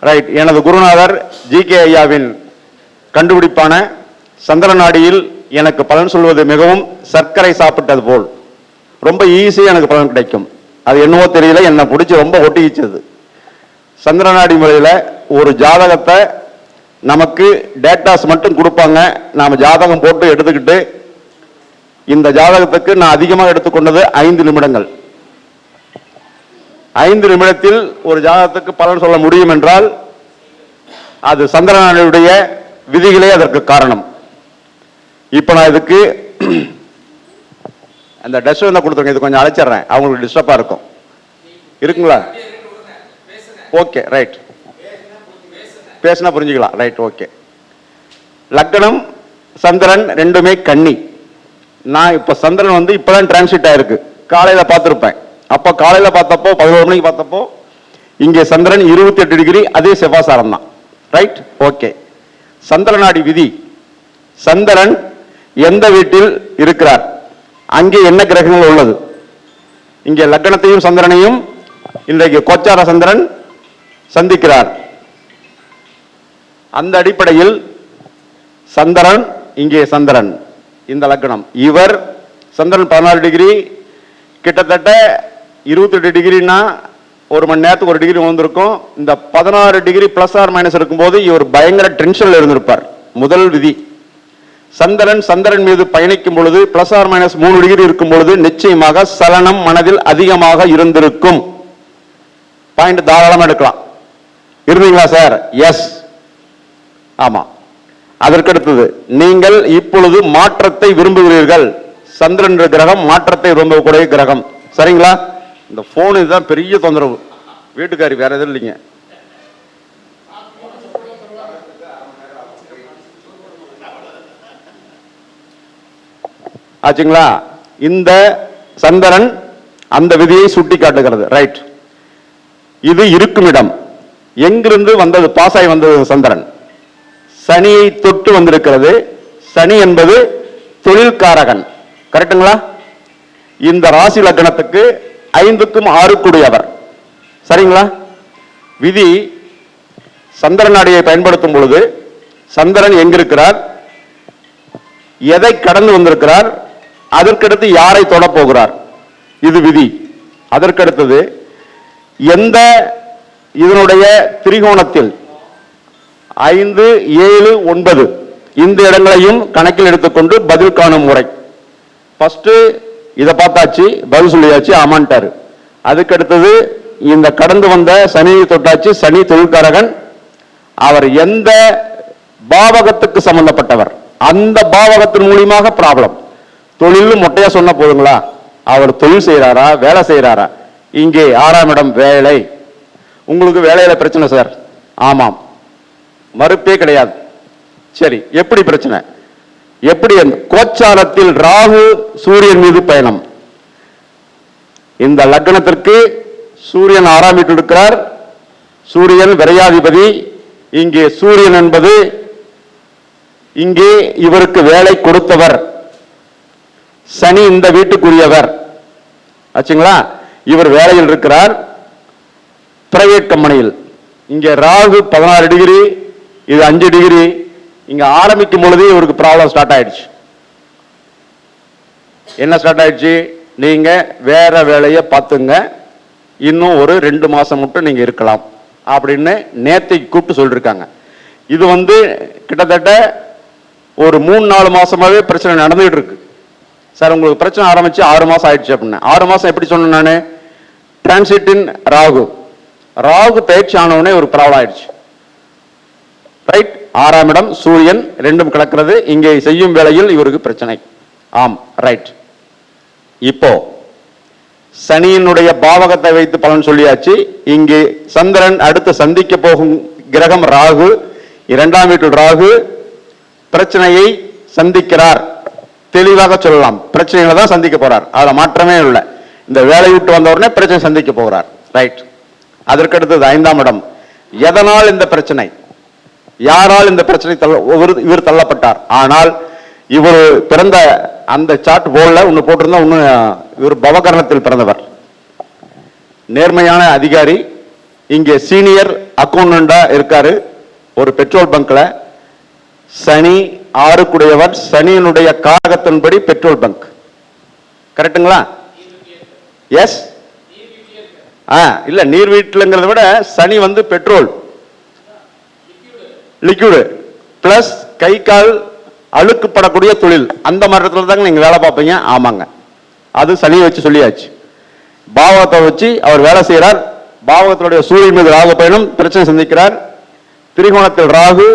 Right எனது குருநாதர் G K ஐயாவின் கண்டுபிடிப்பான சந்திரநாடியில் எனக்கு பலன் சொல்வது மிகவும் சர்க்கரை சாப்பிட்டது போல். ரொம்ப ஈஸியாக எனக்கு பலன் கிடைக்கும். அது என்னவோ தெரியல. என்னை பிடிச்சி ரொம்ப ஒட்டிக்கிச்சது. சந்திரநாடி முறையில் ஒரு ஜாதகத்தை நமக்கு டேட்டாஸ் மட்டும் கொடுப்பாங்க. நாம் ஜாதகம் போட்டு எடுத்துக்கிட்டு இந்த ஜாதகத்துக்கு நான் அதிகமாக எடுத்துக்கொண்டது ஐந்து நிமிடங்கள். ஐந்து நிமிடத்தில் ஒரு ஜாதகத்துக்கு பலன் சொல்ல முடியும் என்றால் அது சந்திரனுடைய விதிகளே அதற்கு காரணம். இப்போ நான் இதுக்கு அந்த டஸ்ட் என்ன கொடுத்துருங்க இது கொஞ்சம் அழைச்சிடுறேன். அவங்களுக்கு டிஸ்டர்பாக இருக்கும். இருக்குங்களா? ஓகே ரைட் பேசினா புரிஞ்சுக்கலாம். ரைட் ஓகே லக்னம் சந்திரன் ரெண்டுமே கன்னி. நான் இப்போ சந்திரன் வந்து இப்போதான் டிரான்சிட் ஆயிருக்கு. காலையில் பார்த்துருப்பேன். அப்போ காலையில் பார்த்தப்போ பதினோரு மணிக்கு பார்த்தப்போ இங்கே சந்திரன் இருபத்தி எட்டு டிகிரி அதே செவ்வாசாரம் தான். ரைட் ஓகே சந்திரநாடி விதி. சந்திரன் எந்த வீட்டில் இருக்கிறார்? அங்கே என்ன கிரகங்கள் உள்ளது? இங்கே லக்னத்தையும் சந்திரனையும் இன்றைக்கு கோச்சார சந்திரன் சந்திக்கிறார். அந்த அடிப்படையில் சந்திரன் இங்கே சந்திரன். இந்த லக்னம். இவர் சந்திரன் பதினாறு டிகிரி கிட்டத்தட்ட இருபத்தெட்டு டிகிரினா ஒரு மணி நேரத்துக்கு ஒரு டிகிரி வந்திருக்கும் இந்த பதினாறு டிகிரி பிளஸ் ஆர் மைனஸ் இருக்கும்போது இவர் பயங்கர டென்ஷனில் இருந்திருப்பார். முதல் விதி. சந்திரன் சந்திரன் மீது பயணிக்கும் பொழுது பிளஸ் ஆர் மைனஸ் மூணு டிகிரி இருக்கும் பொழுது நிச்சயமாக சலனம் மனதில் அதிகமாக இருந்திருக்கும். பாயிண்ட் தாராளமாக எடுக்கலாம். இருந்தீங்களா சார் எஸ் ஆமாம் அதற்கடுத்தது நீங்கள் இப்பொழுது மாற்றத்தை விரும்புகிறீர்கள். சந்திரன் என்ற கிரகம் மாற்றத்தை விரும்பக்கூடிய கிரகம். சரிங்களா? இந்த போன் இதுதான் பெரிய தொந்தரவு. வீட்டுக்காரி வேற எதுவும் இல்லைங்க. ஆச்சுங்களா? இந்த சந்திரன் அந்த விதியை சுட்டி காட்டுகிறது. ரைட் இது இருக்கும் இடம். எங்கிருந்து வந்தது? பாசாய் வந்தது சந்திரன் சனியை தொட்டு வந்திருக்கிறது. சனி என்பது தொழில்காரகன். கரெக்டுங்களா இந்த ராசி லக்னத்துக்கு ஐந்துக்கும் ஆறுக்குடையவர். சரிங்களா? விதி சந்திரன் சந்திரநாடியை பயன்படுத்தும் பொழுது சந்திரன் எங்கிருக்கிறார்? எதை கடந்து வந்திருக்கிறார்? அதற்கடுத்து யாரை தொடப்போகிறார்? இது விதி. அதற்கடுத்தது எந்த இதனுடைய திரிகோணத்தில்? ஐந்து ஏழு ஒன்பது. இந்த இடங்களையும் கணக்கில் எடுத்துக்கொண்டு பதில் காணும் முறை. ஃபஸ்ட்டு இதை பார்த்தாச்சு பதில் சொல்லியாச்சு ஆமான்ட்டாரு. அதுக்கடுத்தது இந்த கடந்து வந்த சனியை தொட்டாச்சு சனி தொழிற்காரகன். அவர் எந்த பாவகத்துக்கு சம்பந்தப்பட்டவர்? அந்த பாவகத்தின் மூலியமாக ப்ராப்ளம் தொழில் மொட்டையா சொன்ன போதுங்களா? அவர் தொழில் செய்கிறாரா வேலை செய்கிறாரா இங்கே ஆறாம் இடம் வேலை. உங்களுக்கு வேலையில பிரச்சனை சார். ஆமாம். மறுப்பே கிடையாது. சரி எப்படி பிரச்சனை? எப்படி கோச்சாரத்தில் ராகு சூரியன் மீது பயணம்? இந்த லக்னத்திற்கு சூரியன் ஆறாம் வீட்டில் இருக்கிறார். சூரியன் விரையாதிபதி. இங்கே சூரியன் என்பது இங்கே இவருக்கு வேலை கொடுத்தவர். சனி இந்த வீட்டுக்குரியவர். ஆச்சுங்களா? இவர் வேலையில் இருக்கிறார். பிரைவேட் கம்பெனியில். இங்கே ராகு பதினாறு டிகிரி இது அஞ்சு டிகிரி இங்க ஆரம்பிக்கும் பொழுதே இவருக்கு ப்ராப்ளம் ஸ்டார்ட் ஆயிடுச்சு. என்ன ஸ்டார்ட் ஆயிடுச்சு? நீங்க வேற வேலையை பார்த்துங்க. இன்னும் ஒரு ரெண்டு மாசம் மட்டும் நீங்க இருக்கலாம் அப்படின்னு நேத்தை கூப்பிட்டு சொல்லியிருக்காங்க இது வந்து கிட்டத்தட்ட ஒரு மூணு நாலு மாசமாவே பிரச்சனை நடந்துகிட்டு இருக்கு. சார் உங்களுக்கு பிரச்சனை ஆரம்பிச்சு ஆறு மாசம் ஆயிடுச்சு அப்படின்னு. ஆறு மாசம் எப்படி சொன்னேன் நான்? டிரான்சிட்டின் ராகு. ராகு பயிற்சி ஆனவுடனே ஒரு ப்ராப்ளம் ஆயிடுச்சு. ரைட் ஆறாம் இடம் சூரியன் ரெண்டும் கலக்கிறது. இங்கே செய்யும் வேளையில் இவருக்கு பிரச்சனை. ஆம் ரைட் இப்போ சனியினுடைய பாவகத்தை வைத்து பலன் சொல்லியாச்சு. இங்கே சந்திரன் அடுத்து சந்திக்க போகும் கிரகம் ராகு இரண்டாம் வீட்டில் ராகு பிரச்சனையை சந்திக்கிறார். தெளிவாக சொல்லலாம். பிரச்சனைகளை தான் சந்திக்க போறார். அதில் மாற்றமே இல்லை. இந்த வேலை விட்டு வந்த உடனே பிரச்சனை சந்திக்க போகிறார். ரைட் அதற்கடுத்தது ஐந்தாம் இடம். எதனால் இந்த பிரச்சனை? யாரால் இந்த பிரச்சனை தள்ள இவர் இவர் தள்ளப்பட்டார். ஆனால் இவர் பிறந்த அந்த சாட் போர்டில் ஒன்று போட்டிருந்தா இன்னும் இவர் பவகரணத்தில் பிறந்தவர். நேர்மையான அதிகாரி இங்கே சீனியர் அக்கௌண்டண்டாக இருக்காரு ஒரு பெட்ரோல் பங்க்கில் சனி ஆறுக்குடையவர் சனியினுடைய காரகத்தின்படி பெட்ரோல் பங்க் கரெக்ட்டுங்களா எஸ் ஆ இல்லை நீர் வீட்டிலங்கிறத விட சனி வந்து பெட்ரோல் லிக்விடு ப்ளஸ் கை கால் அழுக்குப்படக்கூடிய தொழில். அந்த மரத்தில் தாங்க நீங்கள் வேலை பார்ப்பீங்க. ஆமாங்க. அது சனியை வச்சு சொல்லியாச்சு. பாவகத்தை வச்சு அவர் வேலை செய்கிறார் பாவகத்தினுடைய சூரியன் மீது ராகு பயணம் பிரச்சனை சந்திக்கிறார். திரிகோணத்தில் ராகு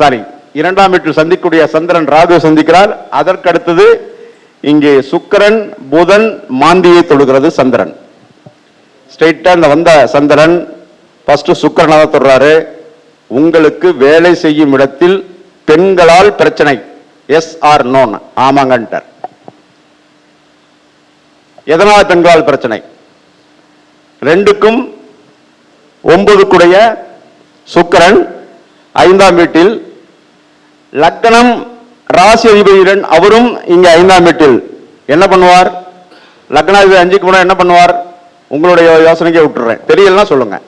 சாரி இரண்டாம் வீட்டில் சந்திக்கக்கூடிய சந்திரன் ராகு சந்திக்கிறார். அதற்கு அடுத்தது இங்கே சுக்கரன் புதன் மாந்தியை தொடுகிறது சந்திரன். ஸ்ட்ரெயிட்டாக இந்த வந்த சந்திரன் ஃபஸ்ட்டு சுக்கிரனாக தொடுறாரு. உங்களுக்கு வேலை செய்யும் இடத்தில் பெண்களால் பிரச்சனை. எஸ் ஆர் நோன் ஆமாங்கன்ட்டார். எதனால் பெண்களால் பிரச்சனை? ரெண்டுக்கும் ஒன்பதுக்குடைய சுக்கரன் ஐந்தாம் வீட்டில் லக்கணம் ராசி அதிபதியுடன் அவரும் இங்கே ஐந்தாம் வீட்டில். என்ன பண்ணுவார்? லக்னாதிபதி அஞ்சுக்கு முன்னாடி என்ன பண்ணுவார்? உங்களுடைய யோசனைக்கே விட்டுறேன். தெரியலன்னா சொல்லுங்க.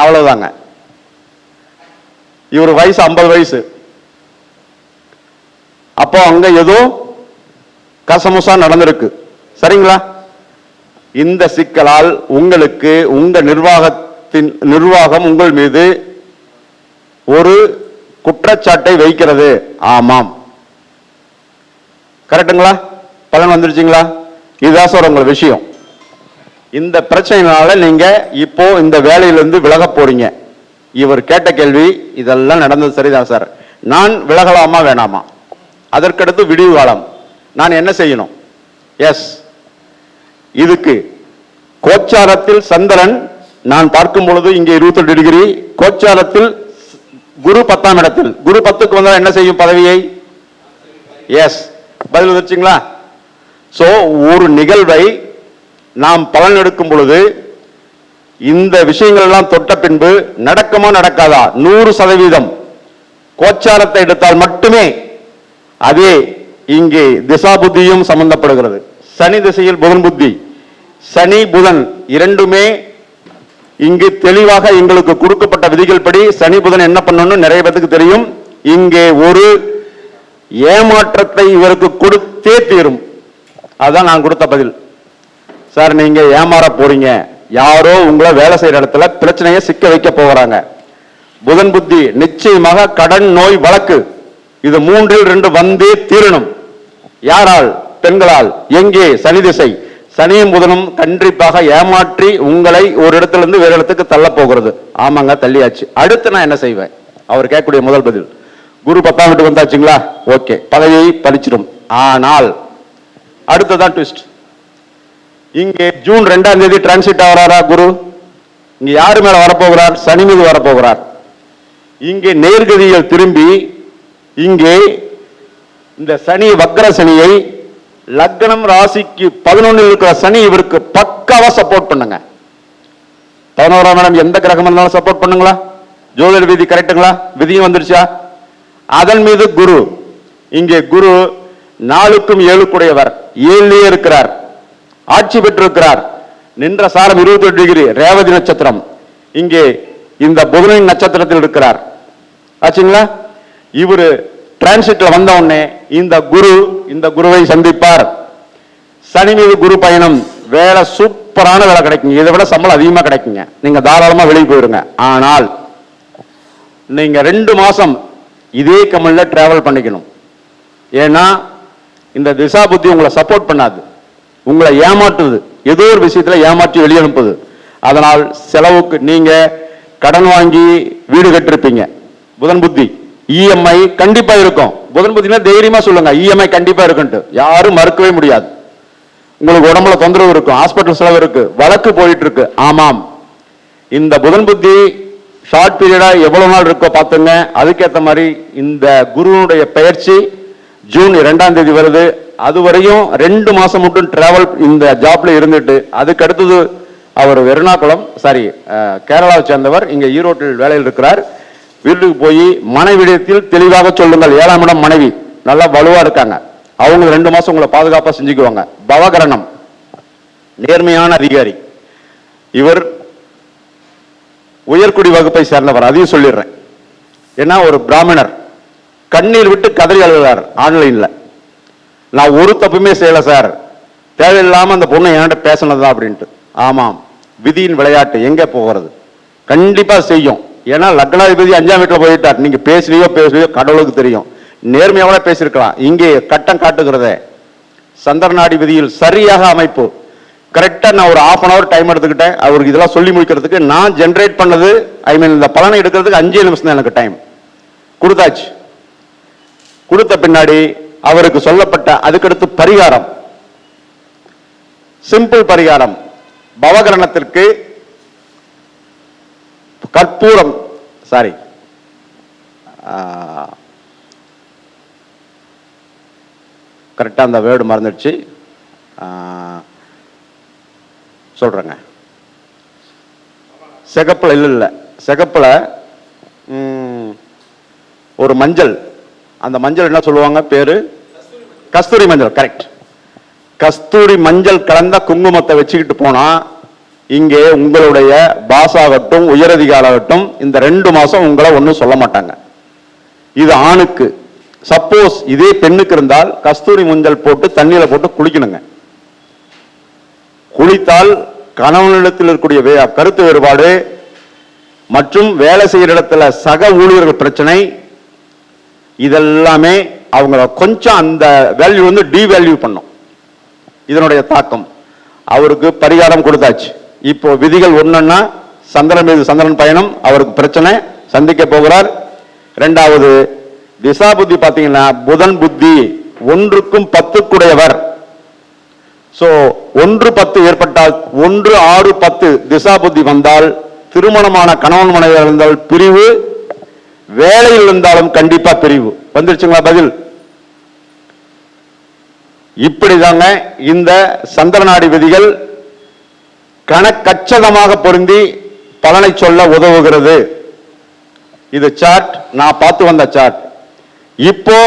அவ்வளவுதாங்க. இவர் வயசு ஐம்பது வயசு. அப்போ அங்க ஏதோ கசமுசா நடந்திருக்கு. சரிங்களா? இந்த சிக்கலால் உங்களுக்கு உங்க நிர்வாகத்தின் நிர்வாகம் உங்கள் மீது ஒரு குற்றச்சாட்டை வைக்கிறது. ஆமாம். கரெக்ட்டுங்களா பலன் வந்துருச்சுங்களா? இதுதான் சார் உங்கள் விஷயம். இந்த பிரச்சனையினால நீங்க இப்போ இந்த வேலையிலிருந்து விலக போறீங்க. இவர் கேட்ட கேள்வி இதெல்லாம் நடந்தது சரிதான் சார். நான் விலகலாமா வேணாமா? அதற்கடுத்து விடிவு காலம். நான் என்ன செய்யணும்? எஸ் இதுக்கு கோச்சாரத்தில் சந்திரன் நான் பார்க்கும் பொழுது இங்கே 28 டிகிரி கோச்சாரத்தில் குரு பத்தாம் இடத்தில். குரு பத்துக்கு வந்தால் என்ன செய்யும் பதவியை? எஸ் பதில் வந்துருச்சுங்களா? ஸோ ஒரு நிகழ்வை நாம் பலன் எடுக்கும் பொழுது இந்த விஷயங்கள் எல்லாம் தொட்ட பின்பு நடக்குமா நடக்காதா? நூறு சதவீதம். கோச்சாரத்தை எடுத்தால் மட்டுமே அதே இங்கே திசா புத்தியும் சம்பந்தப்படுகிறது. சனி திசையில் புதன் புத்தி. சனி புதன் இரண்டுமே இங்கு தெளிவாக எங்களுக்கு கொடுக்கப்பட்ட விதிகள் படி சனி புதன் என்ன பண்ணணும்னு நிறைய பேத்துக்கு தெரியும். இங்கே ஒரு ஏமாற்றத்தை இவருக்கு கொடுத்தே தீரும். அதான் நான் கொடுத்த பதில். சார் நீங்க ஏமாற போறீங்க. யாரோ உங்களை வேலை செய்யற இடத்துல பிரச்சனையை சிக்க வைக்க போகிறாங்க புதன் புத்தி நிச்சயமாக கடன் நோய் வழக்கு. இது மூன்றில் ரெண்டு வந்தே தீரணும். யாரால்? பெண்களால். எங்கே? சனி திசை. சனியும் புதனும் கண்டிப்பாக ஏமாற்றி உங்களை ஒரு இடத்துல இருந்து வேற இடத்துக்கு தள்ள போகிறது. ஆமாங்க தள்ளியாச்சு. அடுத்து நான் என்ன செய்வேன்? அவர் கேட்கக்கூடிய முதல் பதில். குரு பத்தாம் வீட்டுக்கு வந்தாச்சுங்களா? ஓகே. பதவியை பறிச்சிடும். ஆனால் அடுத்ததான் ட்விஸ்ட் இங்கே ஜூன் ரெண்டாம் தேதி டிரான்சிட் ஆகிறாரா குரு? இங்க யாரு மேல வரப்போகிறார்? சனி மீது வரப்போகிறார். இங்கே நேர்கதிகள் திரும்பி இங்கே இந்த சனி வக்கர சனியை லக்னம் ராசிக்கு பதினொன்னில் இருக்கிற சனி இவருக்கு பக்காவா சப்போர்ட் பண்ணுங்க. பதினோராம் மேடம் எந்த கிரகம் இருந்தாலும் சப்போர்ட் பண்ணுங்களா? ஜோதிட விதி கரெக்டுங்களா? விதியும் வந்துருச்சா? அதன் மீது குரு இங்கே குரு நாளுக்கும் ஏழுக்குடையவர் ஏழுலேயே இருக்கிறார். ஆட்சி பெற்றிருக்கிறார். நின்ற சாரம் 28 டிகிரி ரேவதி நட்சத்திரம். இங்கே இந்த புதனின் நட்சத்திரத்தில் இருக்கிறார். ஆச்சுங்களா? இவர் டிரான்சிட்ல வந்த உடனே இந்த குரு இந்த குருவை சந்திப்பார். சனி மீது குரு பயணம் வேலை சூப்பரான வேலை கிடைக்குங்க. இதை விட சம்பளம் அதிகமாக கிடைக்குங்க. நீங்க தாராளமா வெளியே போயிருங்க. ஆனால் நீங்க ரெண்டு மாசம் இதே கமல்ல டிராவல் பண்ணிக்கணும். ஏன்னா இந்த திசா புத்தி உங்களை சப்போர்ட் பண்ணாது. உங்களை ஏமாற்றுது. ஏதோ ஒரு விஷயத்தில் ஏமாற்றி வெளியனுப்புது. அதனால் செலவுக்கு நீங்க கடன் வாங்கி வீடு கட்டிருப்பீங்க. புதன் புத்தி. இஎம்ஐ கண்டிப்பா இருக்கும். புதன் புத்தினா தைரியமா சொல்லுங்க. இஎம்ஐ கண்டிப்பா இருக்குன்ட்டு. யாரும் மறுக்கவே முடியாது. உங்களுக்கு உடம்புல தொந்தரவு இருக்கும். ஹாஸ்பிட்டல் செலவு இருக்கு. வழக்கு போயிட்டு இருக்கு ஆமாம். இந்த புதன் புத்தி ஷார்ட் பீரியடா எவ்வளவு நாள் இருக்கோ பார்த்துங்க. அதுக்கேற்ற மாதிரி இந்த குருவனுடைய பயிற்சி ஜூன் இரண்டாம் தேதி வருது. அது வரையும் ரெண்டு மாசம் மட்டும் டிராவல் இந்த ஜாப்ல இருந்துட்டு அதுக்கு அடுத்தது அவர் வெறுணாகுளம் சாரி கேரளாவை சேர்ந்தவர் இங்க ஈரோட்டில் வேலையில் இருக்கிறார். வீட்டுக்கு போய் மனைவிடத்தில் தெளிவாக சொல்லுங்கள் ஏழாம் இடம் மனைவி நல்லா வலுவா இருக்காங்க. அவங்க ரெண்டு மாசம் உங்களை பாதுகாப்பா செஞ்சுக்குவாங்க. பவகரணம் நேர்மையான அதிகாரி. இவர் உயர்குடி வகுப்பை சேர்ந்தவர் அதையும் சொல்லிடுறேன். ஏன்னா ஒரு பிராமணர். கண்ணீர் விட்டு கதறி அழுகிறார் ஆன்லைனில் நான் ஒரு தப்புமே செய்யலை சார் தேவையில்லாமல் அந்த பொண்ணு என்கிட்ட பேசினதுதான் அப்படின்ட்டு. ஆமாம் விதியின் விளையாட்டு எங்கே போகிறது? கண்டிப்பாக செய்யும். ஏன்னா லக்னாதிபதி அஞ்சாம் வீட்டில் போயிட்டார். நீங்கள் பேசுறியோ பேசலையோ கடவுளுக்கு தெரியும். நேர்மையாக பேசியிருக்கலாம். இங்கே கட்டம் காட்டுகிறதே. சந்திரநாடி விதியில் சரியாக அமைப்பு. கரெக்டாக நான் ஒரு ஆஃப் அன் அவர் டைம் எடுத்துக்கிட்டேன். அவருக்கு இதெல்லாம் சொல்லி முடிக்கிறதுக்கு நான் ஜென்ரேட் பண்ணது ஐ மீன் இந்த பலனை எடுக்கிறதுக்கு அஞ்சே நிமிஷம் தான் எனக்கு டைம் கொடுத்தாச்சு. கொடுத்த பின்னாடி அவருக்கு சொல்லப்பட்ட அதுக்கடுத்து பரிகாரம். சிம்பிள் பரிகாரம். பவகரணத்திற்கு கற்பூரம் சாரி கரெக்டாக அந்த வேர்டு மறந்துடுச்சு. சொல்கிறேங்க சிகப்பில் இல்லை இல்லை. சிகப்பில் ஒரு மஞ்சள். அந்த மஞ்சள் என்ன சொல்லுவாங்க? பேரு? கஸ்தூரி மஞ்சள் கரெக்ட் கஸ்தூரி மஞ்சள் கலந்த குங்குமத்தை வச்சுக்கிட்டு போனா இங்கே உங்களுடைய பாஸாகட்டும் உயரதிகாராகட்டும் இந்த ரெண்டு மாசம் உங்களை ஒன்றும் சொல்ல மாட்டாங்க. இது ஆணுக்கு. சப்போஸ் இதே பெண்ணுக்கு இருந்தால் கஸ்தூரி மஞ்சள் போட்டு தண்ணியில் போட்டு குளிக்கணுங்க. குளித்தால் கணவனிடத்தில் இருக்கக்கூடிய வே- கருத்து வேறுபாடு மற்றும் வேலை செய்கிற இடத்துல சக ஊழியர்கள் பிரச்சனை இதெல்லாமே அவங்கள கொஞ்சம் அந்த வேல்யூ வந்து டிவேல்யூ பண்ணும். இதனுடைய தாக்கம். அவருக்கு பரிகாரம் கொடுத்தாச்சு. இப்போ விதிகள் ஒன்றுன்னா சந்திரன் மீது சந்திரன் பயணம் அவருக்கு பிரச்சனை சந்திக்க போகிறார். ரெண்டாவது திசா புத்தி பார்த்தீங்கன்னா புதன் புத்தி ஒன்றுக்கும் பத்துக்குடையவர். ஸோ ஒன்று பத்து ஏற்பட்டால் ஒன்று ஆறு பத்து திசா புத்தி வந்தால் திருமணமான கணவன் மனைவி இருந்தால் பிரிவு வேலையில் இருந்தாலும் கண்டிப்பா பிரிவு. வந்துருச்சுங்களா பதில்? இப்படிதாங்க இந்த சந்திரநாடி விதிகள் கணக்கச்சதமாக பொருந்தி பலனை சொல்ல உதவுகிறது. இது சார்ட் நான் பார்த்து வந்த சார்ட் இப்போ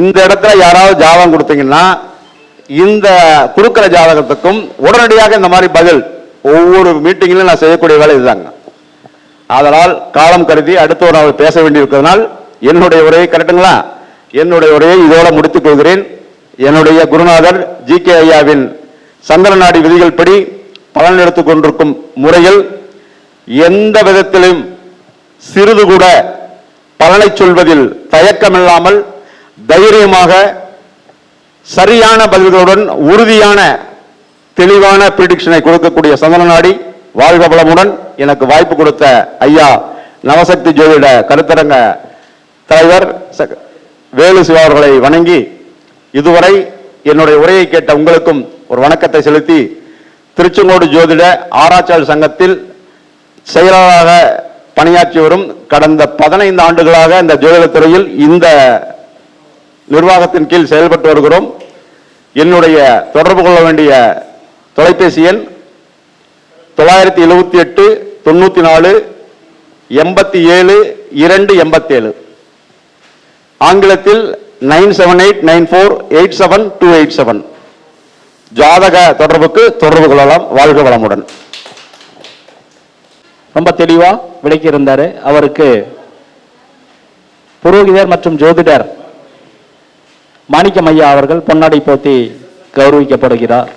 இந்த இடத்துல யாராவது ஜாதகம் கொடுத்தீங்கன்னா இந்த குறுக்கிற ஜாதகத்துக்கும் உடனடியாக இந்த மாதிரி பதில். ஒவ்வொரு மீட்டிங்லையும் நான் செய்யக்கூடிய வேலை இதுதாங்க. அதனால் காலம் கருதி அடுத்த ஒரு நாள் பேச வேண்டியிருக்கிறதுனால் என்னுடைய உரையை கரெக்டுங்களா என்னுடைய உரையை இதோடு முடித்துக் கொள்கிறேன். என்னுடைய குருநாதர் ஜி கே ஐயாவின் சந்திரநாடி விதிகள் படி பலன் எடுத்துக் கொண்டிருக்கும் முறையில் எந்த விதத்திலும் சிறிது கூட பலனை சொல்வதில் தயக்கமில்லாமல் தைரியமாக சரியான பதில்களுடன் உறுதியான தெளிவான ப்ரிடிக்ஷனை கொடுக்கக்கூடிய சந்திரநாடி வாழ்க பலமுடன் எனக்கு வாய்ப்பு கொடுத்த ஐயா நவசக்தி ஜோதிட கருத்தரங்க தலைவர் வேலு சிவா அவர்களை வணங்கி இதுவரை என்னுடைய உரையை கேட்ட உங்களுக்கும் ஒரு வணக்கத்தை செலுத்தி திருச்செங்கோடு ஜோதிட ஆராய்ச்சியாளர் சங்கத்தில் செயலாளராக பணியாற்றி வரும் கடந்த பதினைந்து ஆண்டுகளாக இந்த ஜோதிடத் துறையில் இந்த நிர்வாகத்தின் கீழ் செயல்பட்டு வருகிறோம். என்னுடைய தொடர்பு கொள்ள வேண்டிய தொலைபேசி எண் தொள்ளாயிரத்தி எழுபத்தி எட்டு தொண்ணூற்றி நாலு எண்பத்தி ஏழு இரண்டு எண்பத்தேழு. ஆங்கிலத்தில் nine seven eight nine four eight seven two eight seven. ஜாதக தொடர்புக்கு தொடர்பு கொள்ளலாம். வாழ்க வளமுடன். ரொம்ப தெளிவாக விளக்கியிருந்தாரு அவருக்கு புரோகிதர் மற்றும் ஜோதிடர் மாணிக்கமய்யா அவர்கள் பொன்னாடை போத்தி கௌரவிக்கப்படுகிறார்.